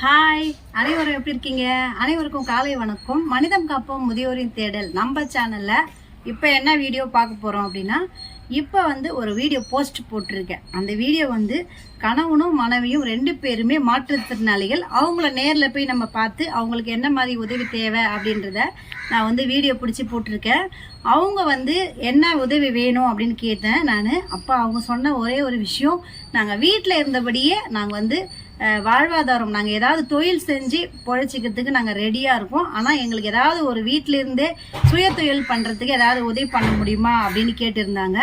Hi அனைவரும் எப்படி இருக்கீங்க? அனைவருக்கும் காலை வணக்கம். மனிதம் காப்போம் முதியோரின் தேடல். நம்ம சேனலில் இப்போ என்ன வீடியோ பார்க்க போகிறோம் அப்படின்னா இப்போ வந்து ஒரு வீடியோ போஸ்ட் போட்டிருக்கேன். அந்த வீடியோ வந்து கணவனும் மனைவியும் ரெண்டு பேருமே மாற்றுத்திறனாளிகள் அவங்கள நேரில் போய் நம்ம பார்த்து அவங்களுக்கு என்ன மாதிரி உதவி தேவை அப்படின்றத நான் வந்து வீடியோ பிடிச்சி போட்டிருக்கேன். அவங்க வந்து என்ன உதவி வேணும் அப்படின்னு கேட்டேன் நான். அப்போ அவங்க சொன்ன ஒரே ஒரு விஷயம் நாங்கள் வீட்டில் இருந்தபடியே நாங்கள் வந்து வாழ்வாதாரம். நாங்கள் ஏதாவது தொழில் செஞ்சு பொழைச்சிக்கிறதுக்கு நாங்கள் ரெடியாக இருக்கோம் ஆனால் எங்களுக்கு ஏதாவது ஒரு வீட்டிலிருந்தே சுய தொழில் பண்ணுறதுக்கு ஏதாவது உதவி பண்ண முடியுமா அப்படின்னு கேட்டிருந்தாங்க.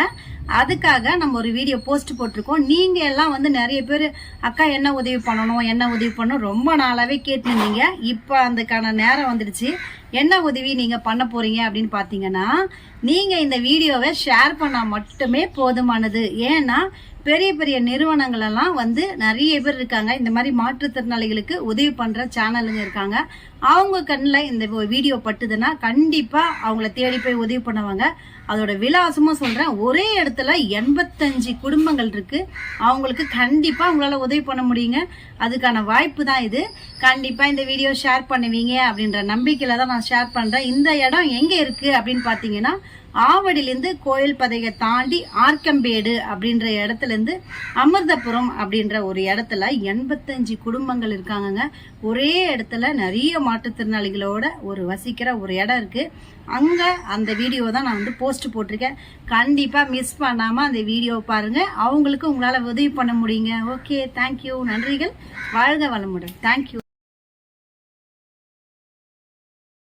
அதுக்காக நம்ம ஒரு வீடியோ போஸ்ட் போட்டிருக்கோம். நீங்கள் எல்லாம் வந்து நிறைய பேர் அக்கா என்ன உதவி பண்ணணும்? என்ன உதவி பண்ணணும்? ரொம்ப நாளாகவே கேட்டுருந்தீங்க. இப்போ அதுக்கான நேரம் வந்துடுச்சு. என்ன உதவி நீங்கள் பண்ண போகிறீங்க அப்படின்னு பார்த்தீங்கன்னா நீங்கள் இந்த வீடியோவை ஷேர் பண்ணால் மட்டுமே போதுமானது. ஏன்னா பெரிய பெரிய நிறுவனங்களெல்லாம் வந்து நிறைய பேர் இருக்காங்க. இந்த மாதிரி மாற்றுத்திறனாளிகளுக்கு உதவி பண்ணுற சேனலுங்க இருக்காங்க. அவங்க கண்ணில் இந்த வீடியோ பட்டுதுன்னா கண்டிப்பாக அவங்கள தேடி போய் உதவி பண்ணுவாங்க. அதோட விலாசமும் சொல்கிறேன் ஒரே இடத்துல எண்பத்தஞ்சு குடும்பங்கள் இருக்குது அவங்களுக்கு கண்டிப்பாக அவங்களால உதவி பண்ண முடியுங்க. அதுக்கான வாய்ப்பு தான் இது. கண்டிப்பாக இந்த வீடியோ ஷேர் பண்ணுவீங்க அப்படின்ற நம்பிக்கையில் தான் நான் நான் ஷேர் பண்ணுறேன் இந்த இடம் எங்கே இருக்குது அப்படின்னு பார்த்தீங்கன்னா ஆவடியிலேருந்து கோயில் பதையை தாண்டி ஆர்க்கம்பேடு அப்படின்ற இடத்துலேருந்து அமிர்தபுரம் அப்படின்ற ஒரு இடத்துல எண்பத்தஞ்சு குடும்பங்கள் இருக்காங்கங்க. ஒரே இடத்துல நிறைய மாற்றுத்திறனாளிகளோட ஒரு வசிக்கிற ஒரு இடம் இருக்குது அங்கே அந்த வீடியோ தான் நான் வந்து போஸ்ட் போட்டிருக்கேன். கண்டிப்பாக மிஸ் பண்ணாமல் அந்த வீடியோவை பாருங்கள் அவங்களுக்கு உங்களால் உதவி பண்ண முடியுங்க. ஓகே தேங்க்யூ நன்றிகள். வாழ்க வளமுடன். தேங்க்யூ